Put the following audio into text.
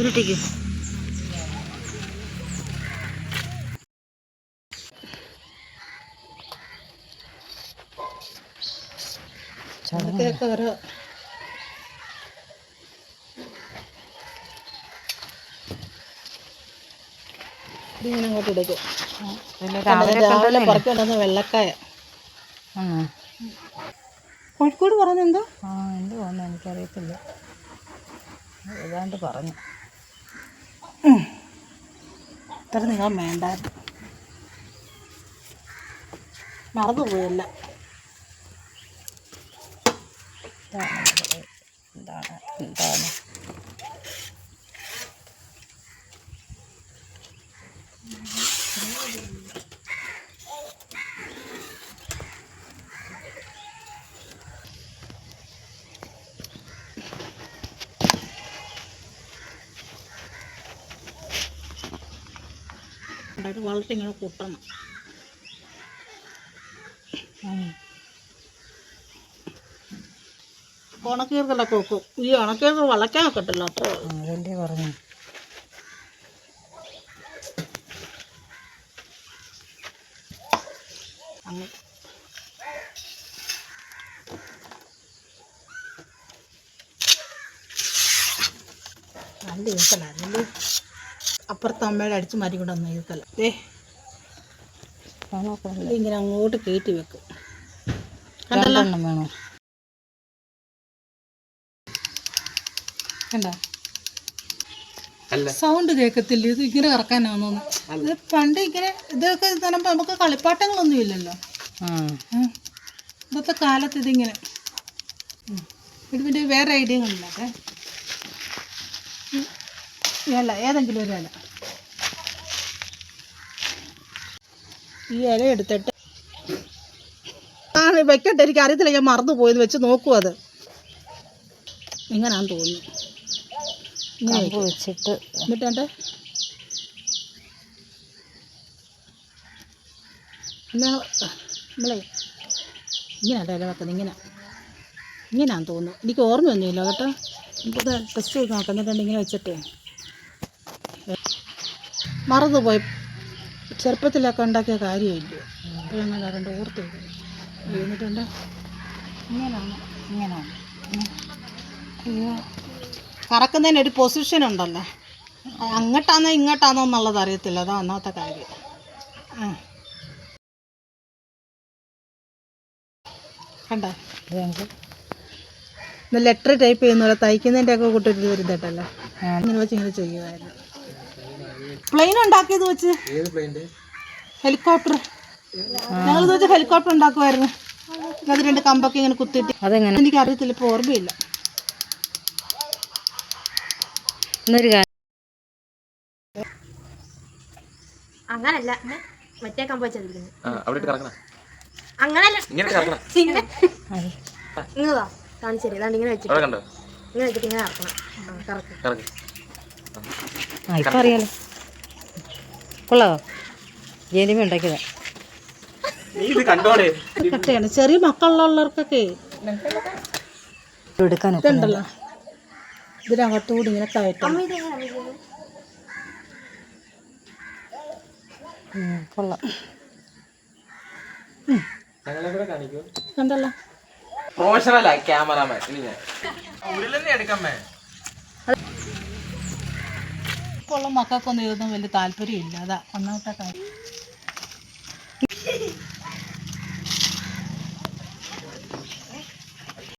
ഉരുട്ടിക്ക്. അതൊക്കെ ഓരോ ഇതിങ്ങനെ അങ്ങോട്ട് എടുക്കും രാവിലെ രാവിലെ രാവിലെ വെള്ളക്കായ. കോഴിക്കോട് പറഞ്ഞെന്തോ? ആ എന്ത് തോന്നുന്നു എനിക്കറിയത്തില്ല. ഏതാണ്ട് പറഞ്ഞു. ഇത്ര നിങ്ങൾ വേണ്ടായിരുന്നു മറന്നുപോയല്ല എന്താണ് ഇത്? എന്താണ് എന്താണ് ഉണ്ടായിട്ട് വളരെ ഇങ്ങനെ കൂട്ടണം. ഉണക്കീർക്കലൊക്കെ വെക്കും ഈ ഉണക്കീർക്കൽ വളയ്ക്കാൻ ഒക്കത്തില്ല അത്ര അതല്ലേ പറഞ്ഞു അങ്ങ്. നല്ല അപ്പുറത്തെ അമ്മയുടെ മരി മാറ്റി കൊണ്ട് വന്ന ഞാൻ നോക്കുന്നില്ല ഇങ്ങനെ അങ്ങോട്ട് കയറ്റി വെക്കും. കണ്ടല്ലോ? രണ്ടെണ്ണം വേണോ? കണ്ട? സൗണ്ട് കേൾക്കത്തില്ല ഇത് ഇങ്ങനെ കറക്കാനാന്നോന്ന് ഇത് പണ്ട് ഇങ്ങനെ ഇതൊക്കെ തരുമ്പോൾ നമുക്ക് കളിപ്പാട്ടങ്ങളൊന്നും ഇല്ലല്ലോ. ഇന്നത്തെ കാലത്ത് ഇതിങ്ങനെ. ഇത് പിന്നെ വേറെ ഐഡിയ കണ്ടില്ലേ ഇല. ഏതെങ്കിലും ഒരു ഇല. ഈ ഇല എടുത്തിട്ട് ആണ് വെക്കട്ടെ എനിക്ക് അറിയത്തില്ല ഞാൻ മറന്നു പോയത് വെച്ച് നോക്കൂ അത്. ഇങ്ങനാന്ന് തോന്നുന്നു. ഇങ്ങനെ വെച്ചിട്ട്. എന്നിട്ടേ എന്നാ നമ്മളെ ഇങ്ങനെയല്ല ഇല വെക്കുന്നത് ഇങ്ങനെ. ഇങ്ങനെയാന്ന് തോന്നുന്നു. എനിക്ക് ഓർമ്മയൊന്നുമില്ല കേട്ടോ. നമുക്കത് ടെസ്റ്റ് ചെയ്ത് നോക്കാം. എന്നിട്ടുണ്ട് ഇങ്ങനെ വെച്ചിട്ട്? മറന്നുപോയി. ചെറുപ്പത്തിലൊക്കെ ഉണ്ടാക്കിയ കാര്യമില്ല? ഇപ്പോഴങ്ങനെ കണ്ട് ഓർത്ത് എന്നിട്ടുണ്ട് ഇങ്ങനെയാണ് ഇങ്ങനെയാണ്. അയ്യോ. കറക്കുന്നതിന് ഒരു പൊസിഷൻ ഉണ്ടല്ലോ. അങ്ങോട്ടാണോ ഇങ്ങോട്ടാണോ എന്നുള്ളത് അറിയത്തില്ല. അതാ ഒന്നാമത്തെ കാര്യം. ആ കണ്ടോ? ഇത് ലെറ്റർ ടൈപ്പ് ചെയ്യുന്ന പോലെ തയ്ക്കുന്നതിന്റെ ഒക്കെ കൂട്ടൊരു ആ. ഇങ്ങനെ വെച്ച് ഇങ്ങനെ ചെയ്യുമായിരുന്നു പ്ലെയിൻ ഉണ്ടാക്കിയത് വെച്ച്. ഹെലികോപ്റ്റർ ഞങ്ങൾ വെച്ച് ഹെലികോപ്റ്റർ ഉണ്ടാക്കുമായിരുന്നു അത് രണ്ട് കമ്പൊക്കെ ഇങ്ങനെ കുത്തിയിട്ട്. അതെങ്ങനെ? എനിക്ക് അറിയത്തില്ല ഇപ്പോൾ ഓർമ്മയില്ല കാര്യം അങ്ങനല്ല മറ്റേ കമ്പ് വെച്ചിരിക്കുന്നു അങ്ങനല്ല. ഇങ്ങനെ. കാണിച്ചു വെച്ചിട്ട്. ഇങ്ങനെ വെച്ചിട്ട് ഇങ്ങനെ ഇറക്കണം കറക്റ്റ് ഇപ്പം അറിയാലോ കൊള്ളാവോ ജേലിമ ഉണ്ടാക്കിയതാ. നീ ഇത് കണ്ടോടെ? ഒക്കെയാണ് ചെറിയ മക്കളുള്ളവർക്കൊക്കെ എടുക്കാനൊക്കെ ഇതുണ്ടല്ലോ. ഇതിനകത്തുകൂടി ഇങ്ങനെ കയറ്റം കൊള്ളാം. കണ്ടല്ലോ. പ്രൊഫഷണലാ ക്യാമറാമാൻ ഇനി ഞാൻ ഉരുളന്നെ എടുക്കാമേ ഇപ്പോഴുള്ള മക്കൾക്കൊന്നും ഇതൊന്നും വലിയ താല്പര്യമില്ല. അതാ ഒന്നാമത്തെ കാര്യം.